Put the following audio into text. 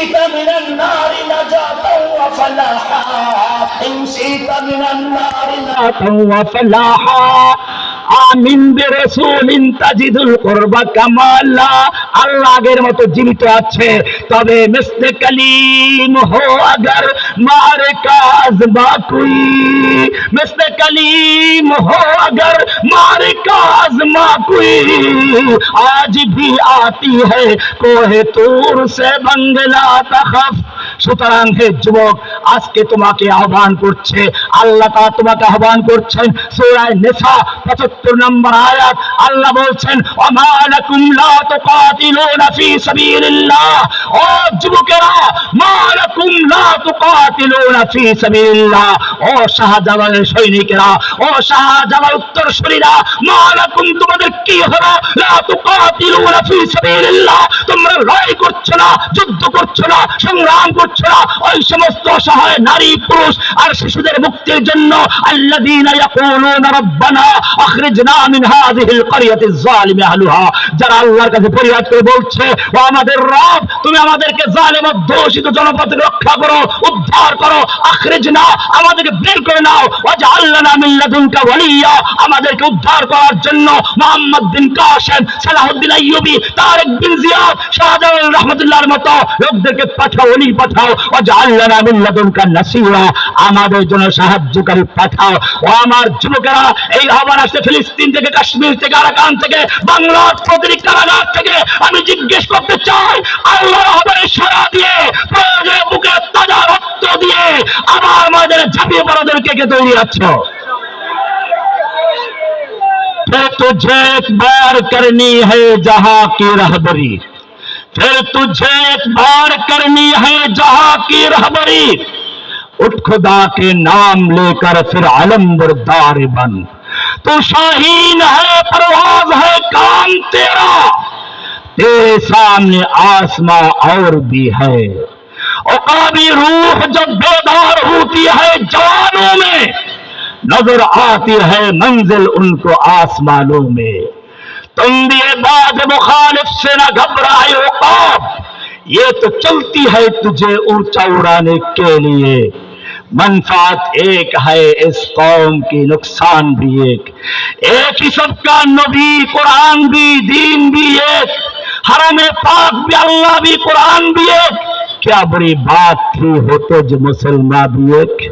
شئت من النار نجاة وفلاحا إن شئت من النار نجاة وفلاحا আমিন্দে রসুল ইন্তাজিদুল করবা কামাল্লা আল্লাহ আগের মতো জীবিত আছে। তবে মিসতে কালিম হো আগর, মার কাজ বাকুই। মিসতে কালিম হো আগর, মারে কাজ মাকুই আজ ভি আতি হে কোহে তুর সে বাংলা তখফ। সুতরাং হে যুবক আজকে তোমাকে আহ্বান করছে, আল্লাহ তা তোমাকে আহ্বান করছেন। সূরায়ে নিসা 75 নম্বর আয়াত, আল্লাহ বলছেন তোমরা করছ না, যুদ্ধ করছ না, সংগ্রাম করছ না, ওই সমস্ত অসহায় নারী, পুরুষ আর শিশুদের মুক্তির জন্য। আল্লাযীনা ইয়াকুলুনা আখরিজনা মিন হাযিহিল যারা আল্লাহর কাছে ফরিয়াদ করে বলছে, ও আমাদের রব, তুমি আমাদেরকে জালেম দোষিত জনপদ রক্ষা করো, উদ্ধার করো, আখরিজনা আমাদেরকে বের করে নাও। আমাদেরকে উদ্ধার করার জন্য মোহাম্মদ বিন কাসেম সালাহুদ্দিন আইয়ুবী জিয়াদ মতো লোকদেরকে পাঠাও পাঠাও লাদুনকা নাসীরা। আমাদের জন্য সাহায্যকারী পাঠাও। ও আমার যুবকেরা, এই আহ্বান আসছে ফিলিস্তিন থেকে, কাশ্মীর থেকে, আরাকান থেকে, বাংলার কারাগার থেকে। আমি জিজ্ঞেস করতে চাই আল্লাহ আহ্বানে সাড়া দিয়ে, প্রয়োজনে বুকে তাজা রক্ত দিয়ে, আমার আমাদের ঝাঁপিয়ে পড়াদেরকে কে তৈরি আছো फिर तुझे एक बार करनी है जहाँ की रहबरी। फिर तुझे एक बार करनी है जहाँ की रहबरी। उठ खुदा के नाम लेकर फिर बरदार बन। तू शाहीन है, परवाज है, काम तेरा। तेरे सामने आसमां और भी है। और औकाबी रूह जब बेदार होती है, जवानों में नज़र आती है मंजिल उनको आसमानों में। तुम भी बात मुखालिफ से न घबराए ये तो चलती है तुझे ऊँचा उड़ाने के लिए। मनफात एक है इस कौम की, नुकसान भी एक। एक ही सबका नबी, कुरान भी, दीन भी एक। हरम पाक भी, अल्लाह भी, कुरान भी एक। क्या बड़ी बात थी होते जो मुसलमान भी एक?